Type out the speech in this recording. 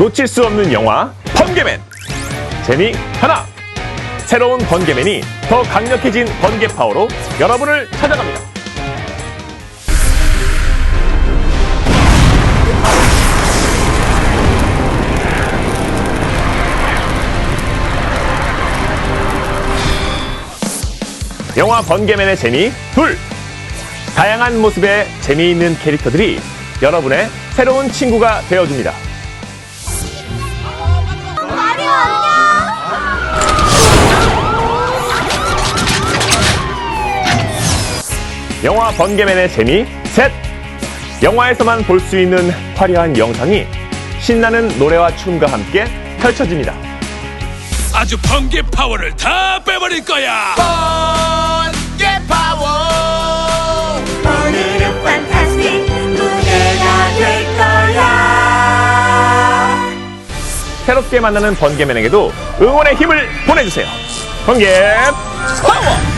놓칠 수 없는 영화 번개맨 재미 하나 새로운 번개맨이 더 강력해진 번개 파워로 여러분을 찾아갑니다. 영화 번개맨의 재미 둘 다양한 모습의 재미있는 캐릭터들이 여러분의 새로운 친구가 되어줍니다. 영화 번개맨의 재미 셋 영화에서만 볼 수 있는 화려한 영상이 신나는 노래와 춤과 함께 펼쳐집니다. 아주 번개 파워를 다 빼버릴 거야. 번개 파워 오늘은 판타스틱 무대가 될 거야. 새롭게 만나는 번개맨에게도 응원의 힘을 보내주세요. 번개 파워!